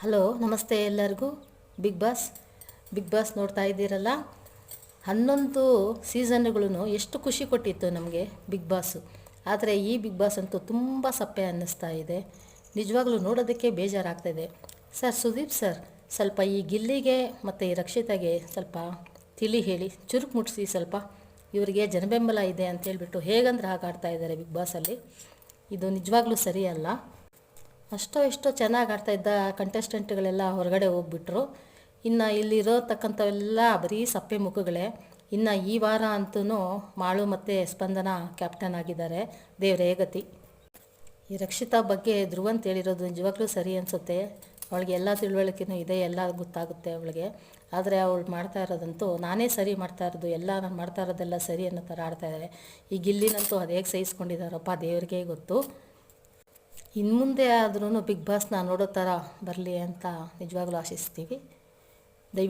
Hello, ನಮಸ್ತೆ ಎಲ್ಲರಿಗೂ. Big boss big boss ನೋಡ್ತಾ ಇದ್ದೀರಲ್ಲ? ಹನ್ನೊಂದು ಸೀಸನ್ಗಳೂ ಎಷ್ಟು ಖುಷಿ ಕೊಟ್ಟಿತ್ತು ನಮಗೆ ಬಿಗ್ ಬಾಸು ಆದರೆ ಈ ಬಿಗ್ ಬಾಸ್ ಅಂತೂ ತುಂಬ ಸಪ್ಪೆ ಅನ್ನಿಸ್ತಾ ಇದೆ. ನಿಜವಾಗ್ಲೂ ನೋಡೋದಕ್ಕೆ ಬೇಜಾರಾಗ್ತಾಯಿದೆ ಸರ್ ಸುದೀಪ್ ಸರ್ ಸ್ವಲ್ಪ ಈ ಗಿಲ್ಲಿಗೆ ಮತ್ತು ಈ ರಕ್ಷಿತಾಗೆ ಸ್ವಲ್ಪ ತಿಳಿ ಹೇಳಿ, ಚುರುಕು ಮುಟ್ಟಿಸಿ ಸ್ವಲ್ಪ. ಇವರಿಗೆ ಜನಬೆಂಬಲ ಇದೆ ಅಂತ ಹೇಳಿಬಿಟ್ಟು ಹೇಗಂದ್ರೆ ಹಾಗೆ ಆಡ್ತಾ ಇದ್ದಾರೆ ಬಿಗ್ ಬಾಸಲ್ಲಿ ಇದು ನಿಜವಾಗ್ಲೂ ಸರಿಯಲ್ಲ. ಅಷ್ಟೋ ಇಷ್ಟೋ ಚೆನ್ನಾಗಿ ಆಡ್ತಾ ಇದ್ದ ಕಂಟೆಸ್ಟೆಂಟ್ಗಳೆಲ್ಲ ಹೊರಗಡೆ ಹೋಗ್ಬಿಟ್ರು. ಇನ್ನು ಇಲ್ಲಿರೋತಕ್ಕಂಥವೆಲ್ಲ ಬರೀ ಸಪ್ಪೆ ಮುಖಗಳೇ. ಇನ್ನು ಈ ವಾರ ಅಂತೂ ಮಾಳು ಮತ್ತು ಸ್ಪಂದನ ಕ್ಯಾಪ್ಟನ್ ಆಗಿದ್ದಾರೆ. ದೇವರೇ ಗತಿ. ಈ ರಕ್ಷಿತಾ ಬಗ್ಗೆ ಧ್ರುವ ಅಂತ ಹೇಳಿರೋದು ನಿಜವಾಗ್ಲೂ ಸರಿ ಅನಿಸುತ್ತೆ. ಅವಳಿಗೆ ಎಲ್ಲ ತಿಳುವಳಿಕೆನೂ ಇದೆ, ಎಲ್ಲ ಗೊತ್ತಾಗುತ್ತೆ ಅವಳಿಗೆ. ಆದರೆ ಅವಳು ಮಾಡ್ತಾ ಇರೋದಂತೂ ನಾನೇ ಸರಿ ಮಾಡ್ತಾ ಇರೋದು, ಎಲ್ಲ ನಾನು ಮಾಡ್ತಾ ಇರೋದೆಲ್ಲ ಸರಿ ಅನ್ನೋ ಥರ ಆಡ್ತಾ ಇದ್ದಾರೆ ಈ ಗಿಲ್ಲಿನಂತೂ ಅದು ಹೇಗೆ ಸಹಿಸ್ಕೊಂಡಿದ್ದಾರಪ್ಪ ದೇವರಿಗೇ ಗೊತ್ತು. ಇನ್ನು ಮುಂದೆ ಆದ್ರೂ ಬಿಗ್ ಬಾಸ್ನ ನೋಡೋ ಥರ ಬರಲಿ ಅಂತ ನಿಜವಾಗ್ಲೂ ಆಶಿಸ್ತೀವಿ.